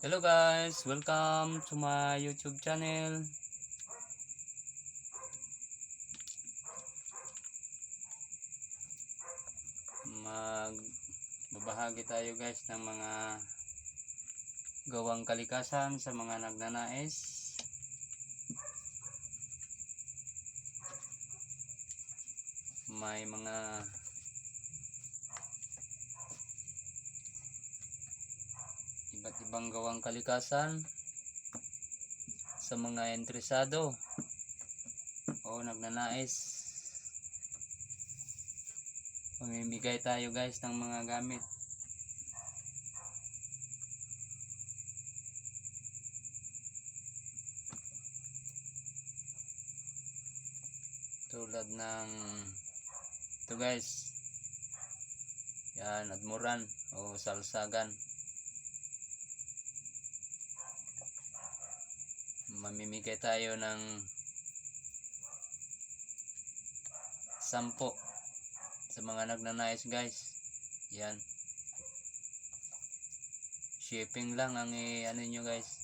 Hello guys, welcome to my YouTube channel. Mag babahagi tayo guys ng mga gawang kalikasan sa mga nagnanais. May mga iba't ibang gawang kalikasan sa mga interesado o nagnanais. Mamimigay tayo guys ng mga gamit. Tulad ng ito guys. Yan admuran o salsagan mamimigay tayo ng sampo sa mga nagnanais guys. Yan. Shipping lang ang i-ano nyo guys.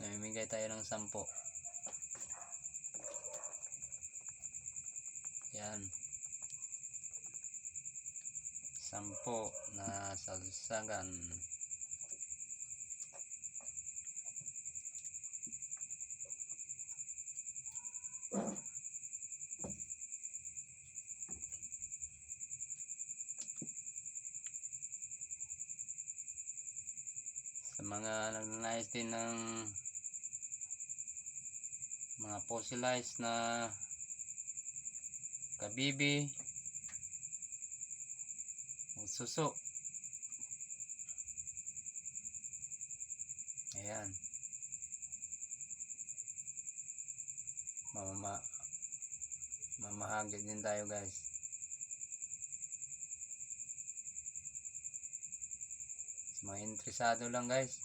Mamimigay tayo ng sampo. Yan. Sampo na salsagan mga nagnanais din ng mga fossilized na kabibi o suso. Ayan. Mamama mamahagi din tayo guys mga lang guys.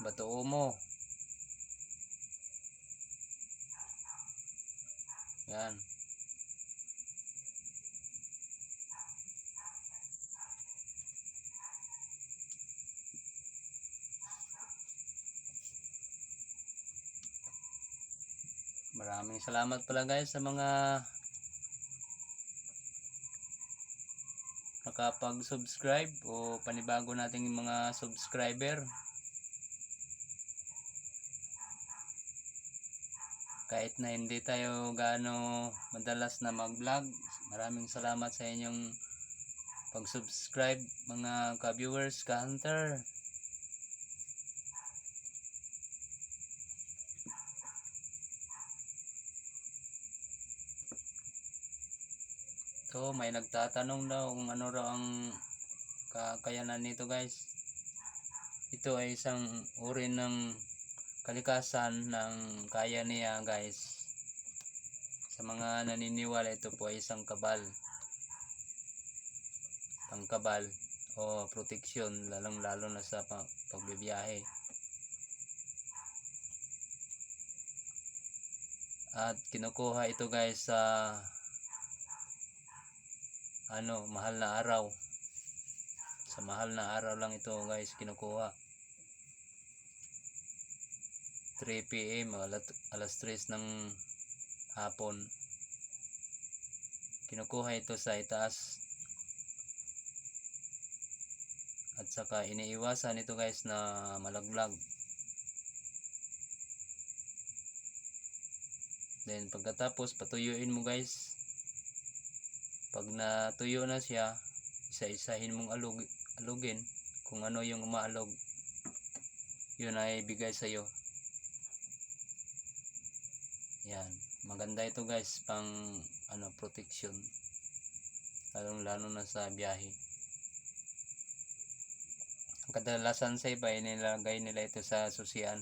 Bato mo yan. Maraming salamat pala guys sa mga nakapag-subscribe o panibago nating mga subscriber. Kahit na hindi tayo gaano madalas na mag-vlog, maraming salamat sa inyong pag-subscribe mga ka-viewers, ka-hunter. So, may nagtatanong daw kung ano raw ang kakayanan nito guys. Ito ay isang uri ng kalikasan ng kaya niya guys. Sa mga naniniwala ito po ay isang kabal. Pangkabal o proteksyon lalong lalo na sa pa- pagbibiyahe. At kinukuha ito guys sa ano, mahal na araw. Sa mahal na araw lang ito guys kinukuha. 3 PM alas, alas 3 ng hapon. Kinukuha ito sa itaas. At saka iniiwasan ito guys na malaglag. Then pagkatapos patuyuin mo guys pag natuyo na siya isa-isahin mong alug alugin kung ano yung umaalog. Yun ay bigay sa iyo yan. Maganda ito guys pang ano protection. Lalong lalo na sa biyahe. Kadalasan sa iba ay nilagay nila ito sa susian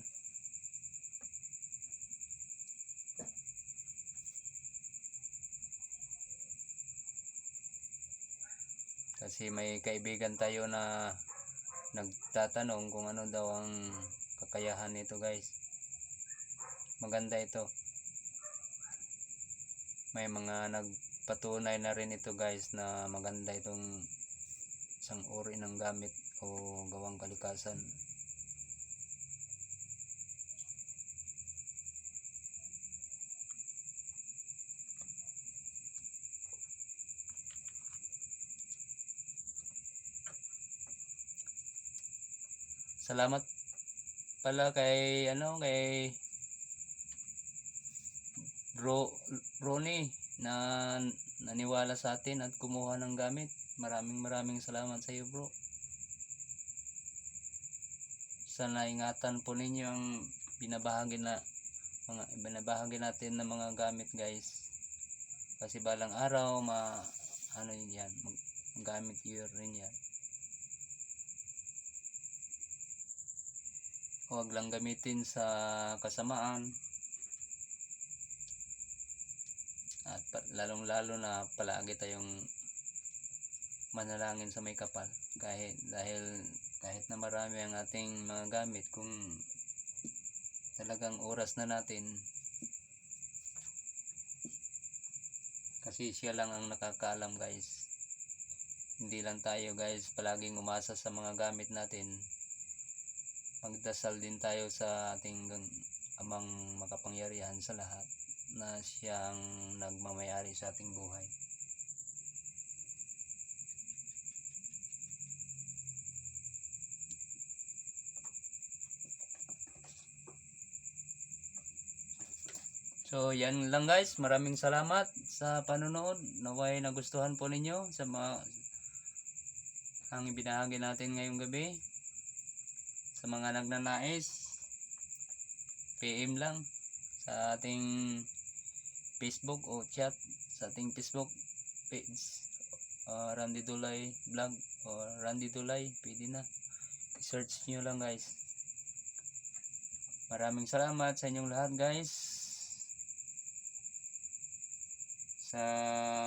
Kasi may kaibigan tayo na nagtatanong kung ano daw ang kakayahan nito guys. Maganda ito. may mga nagpatunay na rin ito guys na maganda itong isang uri ng gamit o gawang kalikasan. Salamat pala kay ano kay Bro Ronnie na naniwala sa atin at kumuha ng gamit. Maraming maraming salamat sa iyo, bro. Sana ingatan po ninyo ang binabahagi na mga binabahagi natin ng mga gamit, guys. Kasi balang araw ma ano yan, mag, gamit yun rin yan. Huwag lang gamitin sa kasamaan. At pa- lalong-lalo na palagi tayong manalangin sa may kapal. Kahit dahil kahit na marami ang ating mga gamit kung talagang oras na natin kasi siya lang ang nakakaalam guys. Hindi lang tayo guys palaging umasa sa mga gamit natin. Magdasal din tayo sa ating amang makapangyarihan sa lahat na siyang nagmamayari sa ating buhay. So, yan lang guys. Maraming salamat sa panonood. Naway nagustuhan po ninyo sa mga ang ibinahagi natin ngayong gabi. Sa mga nagnanais, PM lang sa ating Facebook o chat sa ating Facebook page. Uh, Randy Dulay vlog. O Randy Dulay pwede na. Search nyo lang guys. Maraming salamat sa inyong lahat guys sa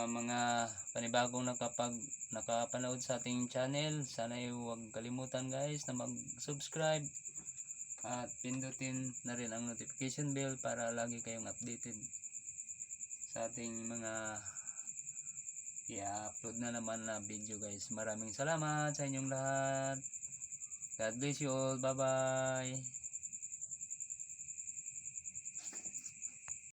mga panibagong nakapag nakapanood sa ating channel sana ay huwag kalimutan guys na mag subscribe at pindutin na rin ang notification bell para lagi kayong updated sa ating mga i-upload na naman na video guys. Maraming salamat sa inyong lahat. God bless you all. Bye bye.